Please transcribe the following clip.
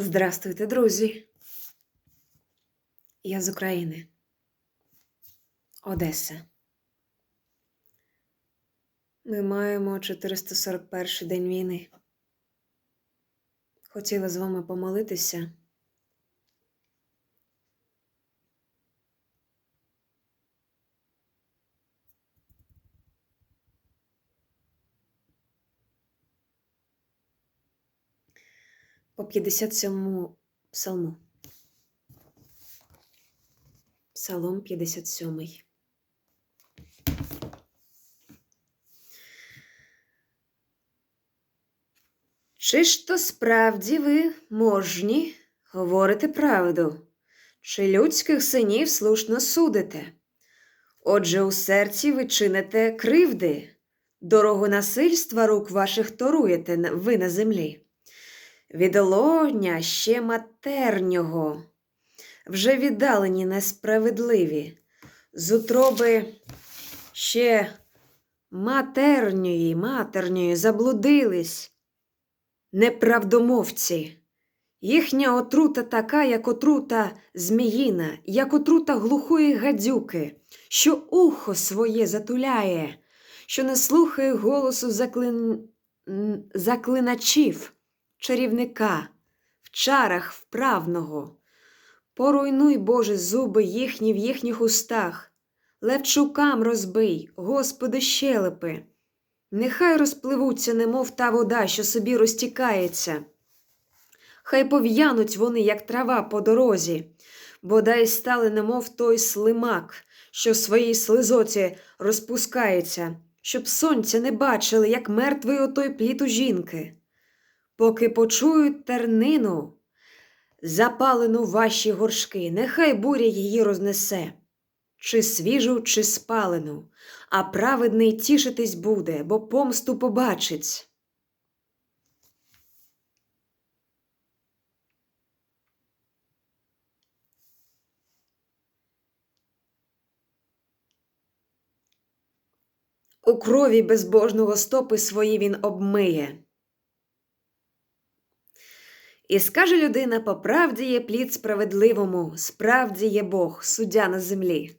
Здравствуйте, друзі. Я з України. Одеса. Ми маємо 441 день війни. Хотіла з вами помолитися. По 57 псалму. Псалом 57. Чи ж то справді ви можні говорите правду, чи людських синів слушно судите? Отже, у серці ви чините кривди, дорогу насильства рук ваших торуєте ви на землі. Від логня ще матернього, вже віддалені несправедливі, з утроби ще матерньої, матерньої заблудились неправдомовці. Їхня отрута така, як отрута зміїна, як отрута глухої гадюки, що ухо своє затуляє, що не слухає голосу заклин... заклиначів, чарівника, в чарах вправного. Поруйнуй, Боже, зуби їхні в їхніх устах, левчукам розбий, Господи, щелепи. Нехай розпливуться, немов та вода, що собі розтікається. Хай пов'януть вони, як трава по дорозі, бодай стали, немов той слимак, що в своїй слизоці розпускається, щоб сонця не бачили, як мертвий отой плід у жінки. Поки почують тернину, запалену ваші горшки, нехай буря її рознесе, чи свіжу, чи спалену, а праведний тішитись буде, бо помсту побачить. У крові безбожного стопи свої він обмиє. І скаже людина: по правді є плід справедливому, справді є Бог, суддя на землі.